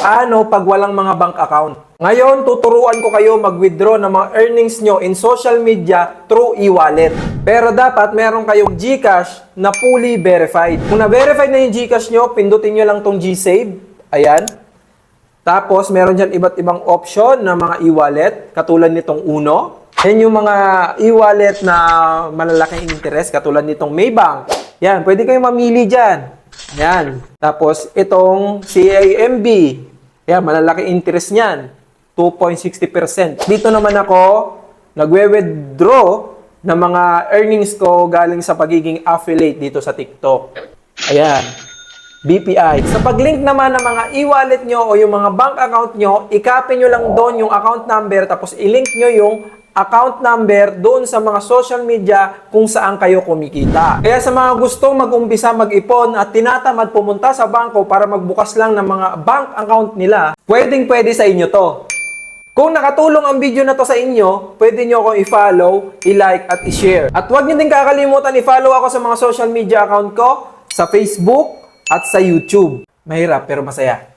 Paano pag walang mga bank account? Ngayon, tuturuan ko kayo mag-withdraw ng mga earnings nyo in social media through e-wallet. Pero dapat meron kayong GCash na fully verified. Kung na-verified na yung GCash nyo, pindutin nyo lang tong G-Save. Ayan. Tapos, meron dyan iba't ibang option na mga e-wallet, katulad nitong Uno. Yan yung mga e-wallet na malalaking interest, katulad nitong Maybank. Yan, pwede kayong mamili dyan. Yan. Tapos, itong CAMB. Yan, malalaking interest niyan. 2.60%. Dito naman ako, nagwe-withdraw ng mga earnings ko galing sa pagiging affiliate dito sa TikTok. Ayan. BPI. Sa pag-link naman ng mga e-wallet nyo o yung mga bank account nyo, ikapin nyo lang doon yung account number tapos i-link nyo yung account number doon sa mga social media kung saan kayo kumikita. Kaya sa mga gustong mag-umpisa mag-ipon at tinatamad pumunta sa bangko para magbukas lang ng mga bank account nila, pwedeng pwede sa inyo to. Kung nakatulong ang video na to sa inyo, pwede nyo akong i-follow, i-like at i-share. At huwag nyo din kakalimutan i-follow ako sa mga social media account ko, sa Facebook at sa YouTube. Mahirap pero masaya.